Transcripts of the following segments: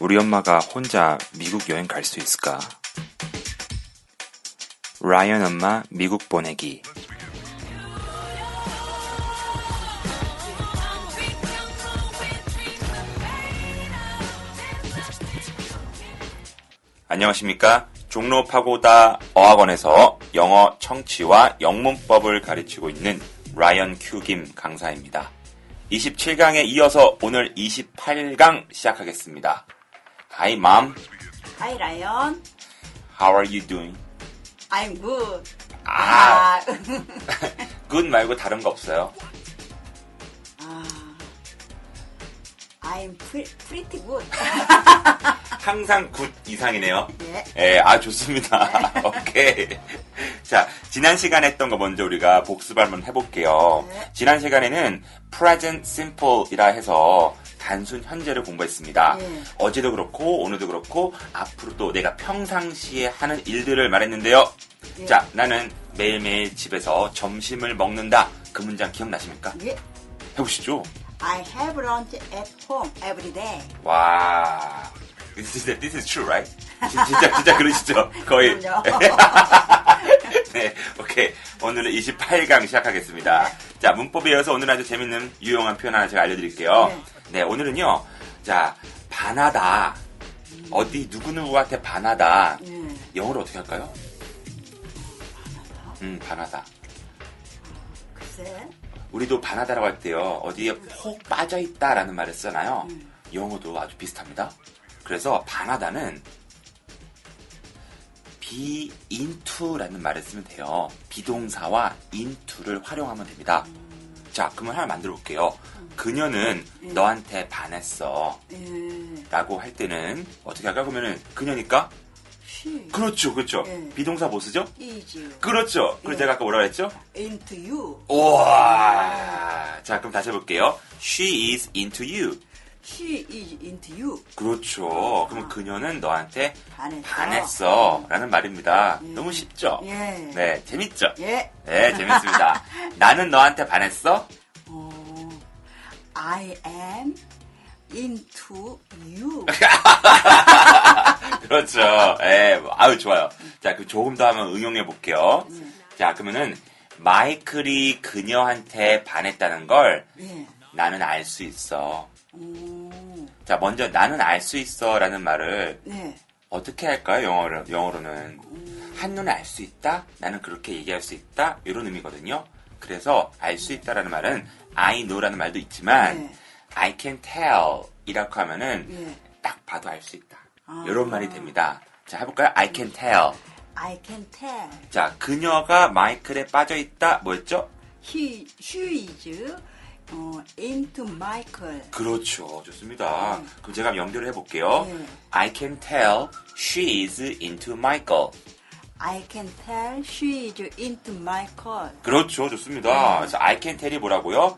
우리 엄마가 혼자 미국 여행 갈 수 있을까? 라이언 엄마 미국 보내기. 안녕하십니까? 종로 파고다 어학원에서 영어 청취와 영문법을 가르치고 있는 라이언 큐김 강사입니다. 27강에 이어서 오늘 28강 시작하겠습니다. Hi mom, Hi, Ryan. how are you doing? I'm good. 아, 아, good 말고 다른 거 없어요? I'm pre- pretty good. 항상 good 이상이네요. 네. 예, 아, 좋습니다. 오케이. 자, 지난 시간에 했던 거 먼저 우리가 복습 한번 해볼게요. 네. 지난 시간에는 present simple이라 해서 단순 현재를 공부했습니다. 네. 어제도 그렇고, 오늘도 그렇고, 앞으로도 내가 평상시에 하는 일들을 말했는데요. 네. 자, 나는 매일매일 집에서 점심을 먹는다. 그 문장 기억나십니까? 예. 해보시죠. I have lunch at home every day. 와. This is, this is true, right? 진- 진짜, 진짜 그러시죠? 거의. 네, 오케이. 오늘은 28강 시작하겠습니다. 자, 문법에 이어서 오늘 아주 재밌는 유용한 표현 하나 제가 알려드릴게요. 네. 네, 오늘은요. 자, 반하다. 어디 누구누구한테 반하다. 음, 영어로 어떻게 할까요? 음, 반하다. 글쎄. 우리도 반하다라고 할 때요. 어디에 폭 빠져 있다라는 말을 쓰잖아요. 음. 영어도 아주 비슷합니다. 그래서 반하다는 be into라는 말을 쓰면 돼요. 비동사와 into를 활용하면 됩니다. 자, 그러면 하나 만들어 볼게요. 그녀는 너한테 반했어. 예. 라고 할 때는 어떻게 할까? 그러면은 그녀니까? She 그렇죠, 그렇죠. 네. 비동사 뭐 쓰죠? is 그렇죠. 그리고 네. 제가 아까 뭐라고 했죠? into you. 우와. 자, 그럼 다시 해볼게요. She is into you. She is into you. 그렇죠. 그럼 그녀는 너한테 반했어. 라는 말입니다. 예. 너무 쉽죠? 예. 네, 재밌죠? 예. 네, 재밌습니다. 나는 너한테 반했어? 어, I am into you. 그렇죠. 예, 아유, 좋아요. 자, 그 조금 더 한번 응용해 볼게요. 자, 그러면은, 마이클이 그녀한테 반했다는 걸 예. 나는 알 수 있어. 오, 자, 먼저 나는 알 수 있어 라는 말을 네. 어떻게 할까요? 영어로, 영어로는. 한눈에 알 수 있다? 나는 그렇게 얘기할 수 있다? 이런 의미거든요. 그래서 알 수 있다라는 말은 I know라는 말도 있지만 네. I can tell 이라고 하면은 예. 딱 봐도 알 수 있다. 아. 이런 말이 됩니다. 자, 해볼까요? I can tell. I can tell. 자, 그녀가 마이클에 빠져 있다. 뭐였죠? He, she is 어, into Michael. 그렇죠. 좋습니다. 그럼 제가 연결을 해볼게요. 네. I can tell she is into Michael. I can tell she is into Michael. 그렇죠. 좋습니다. 그래서 I can tell이 뭐라고요?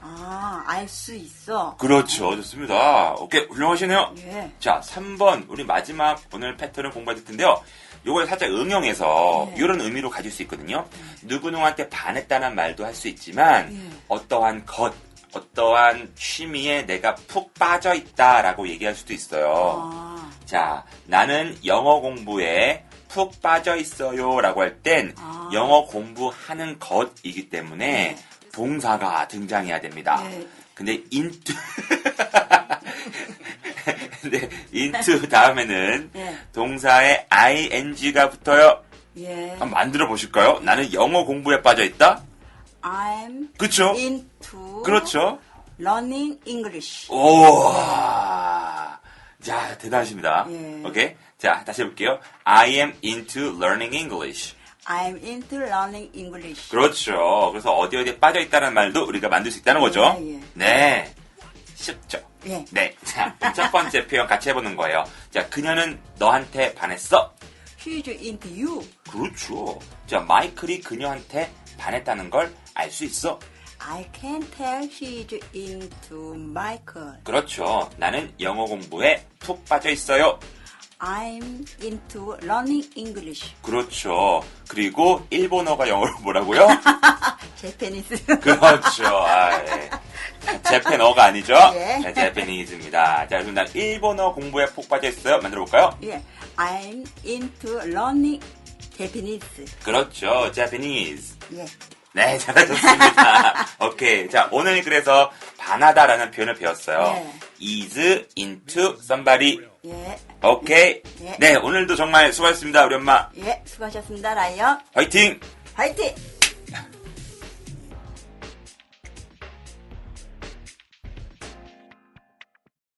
아, 알 수 있어. 그렇죠. 좋습니다. 오케이. 훌륭하시네요. 예. 자, 3번. 우리 마지막 오늘 패턴을 공부할 텐데요. 요걸 살짝 응용해서 네. 이런 의미로 가질 수 있거든요. 누구누구한테 반했다는 말도 할 수 있지만 네. 어떠한 것, 어떠한 취미에 내가 푹 빠져 있다라고 얘기할 수도 있어요. 아, 자, 나는 영어 공부에 푹 빠져 있어요 라고 할땐 아. 영어 공부하는 것이기 때문에 네. 동사가 등장해야 됩니다. 네. 근데 근 데 into 다음에는 네. 동사에 ing가 붙어요. 예. 한번 만들어 보실까요? 나는 영어 공부에 빠져 있다. I'm 그렇죠? into 그렇죠? learning English. 오, 자 대단하십니다. 예. 오케이, 자 다시 해볼게요. I am into learning English. I'm into learning English. 그렇죠. 그래서 어디 어디에 빠져 있다는 말도 우리가 만들 수 있다는 거죠. 예, 예. 네. 예. 네, 자, 첫 번째 표현 같이 해보는 거예요. 자, 그녀는 너한테 반했어. She's into you. 그렇죠. 자, 마이클이 그녀한테 반했다는 걸 알 수 있어. I can tell she's into Michael. 그렇죠. 나는 영어 공부에 푹 빠져 있어요. I'm into learning English. 그렇죠. 그리고 일본어가 영어로 뭐라고요? 제페니스. 그렇죠. 아, 예. 제페너가 아니죠? 예. 네, 제페니즈입니다. 자, 그럼 나 일본어 공부에 푹 빠져 있어요. 만들어 볼까요? 예. I'm into learning Japanese. 그렇죠. 제페니즈. 예. 네, 잘하셨습니다. 오케이. 자, 오늘 그래서 반하다라는 표현을 배웠어요. 네. is into somebody. 예. 오케이. 네. 네, 오늘도 정말 수고하셨습니다. 우리 엄마. 예. 수고하셨습니다. 라이언. 화이팅! 화이팅!